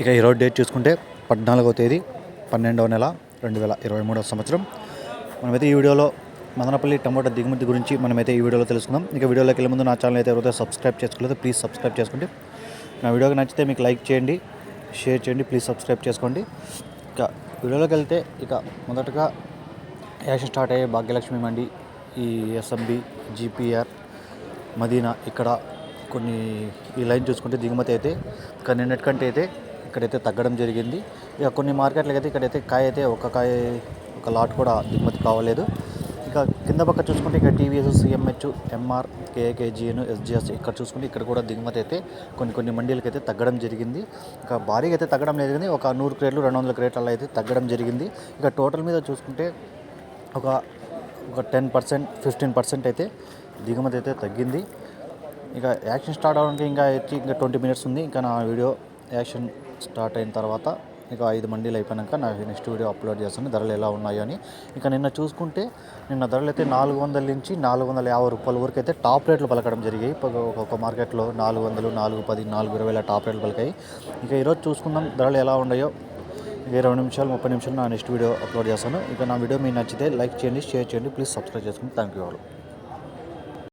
ఇక ఈరోజు డేట్ చూసుకుంటే పద్నాలుగవ తేదీ పన్నెండవ నెల రెండు వేల ఇరవై మూడవ సంవత్సరం. మనమైతే ఈ వీడియోలో మదనపల్లి టమాటా దిగుమతి గురించి మనమైతే ఈ వీడియోలో తెలుసుకుందాం. ఇక వీడియోలోకి వెళ్ళే ముందు నా ఛానల్ అయితే ఎవరైతే సబ్స్క్రైబ్ చేసుకోలేదు ప్లీజ్ సబ్స్క్రైబ్ చేసుకోండి. నా వీడియోకి నచ్చితే మీకు లైక్ చేయండి షేర్ చేయండి ప్లీజ్ సబ్స్క్రైబ్ చేసుకోండి. ఇక వీడియోలోకి వెళ్తే ఇక మొదటగా యాక్షన్ స్టార్ట్ అయ్యే భాగ్యలక్ష్మి మండి ఈ ఎస్ఎంబి జీపీఆర్ మదీనా ఇక్కడ కొన్ని ఈ లైన్ చూసుకుంటే దిగుమతి అయితే ఇక నిన్నటికంటే అయితే ఇక్కడైతే తగ్గడం జరిగింది. ఇక కొన్ని మార్కెట్లకి అయితే ఇక్కడైతే కాయ అయితే ఒక కాయ ఒక లాట్ కూడా దిగుమతి కావలేదు. ఇక కింద పక్క చూసుకుంటే ఇక్కడ TVS CMH MR KAKGN SGS ఇక్కడ చూసుకుంటే ఇక్కడ కూడా దిగుమతి అయితే కొన్ని కొన్ని మండీలకి అయితే తగ్గడం జరిగింది. ఇక భారీగా అయితే తగ్గడం లేదు కానీ ఒక నూరు క్రేట్లు రెండు వందల క్రేట్లలో అయితే తగ్గడం జరిగింది. ఇక టోటల్ మీద చూసుకుంటే ఒక ఒక టెన్ పర్సెంట్ ఫిఫ్టీన్ పర్సెంట్ అయితే దిగుమతి అయితే తగ్గింది. ఇక యాక్షన్ స్టార్ట్ అవడానికి ఇంకా వచ్చి ఇంకా ట్వంటీ మినిట్స్ ఉంది. ఇంకా నా వీడియో యాక్షన్ స్టార్ట్ అయిన తర్వాత ఇక ఐదు మండీలు అయిపోయాక నా నెక్స్ట్ వీడియో అప్లోడ్ చేస్తాను. ధరలు ఎలా ఉన్నాయో అని. ఇక నిన్న చూసుకుంటే నిన్న ధరలు అయితే నాలుగు వందల నుంచి నాలుగు వందల యాభై రూపాయల వరకు అయితే టాప్ రేట్లు పలకడం జరిగాయి. ఒక- ఒక్కొక్క మార్కెట్లో నాలుగు వందలు నాలుగు పది నాలుగు ఇరవైల టాప్ రేట్లు పలికాయి. ఇక ఈరోజు చూసుకుందాం ధరలు ఎలా ఉన్నాయో. ఇక ఇరవై నిమిషాలు ముప్పై నిమిషాలు నా నెక్స్ట్ వీడియో అప్లోడ్ చేస్తాను. ఇక నా వీడియో మీకు నచ్చితే లైక్ చేయండి షేర్ చేయండి. ప్లీజ్ సబ్స్క్రైబ్ చేసుకోండి థ్యాంక్ యూ ఆల్.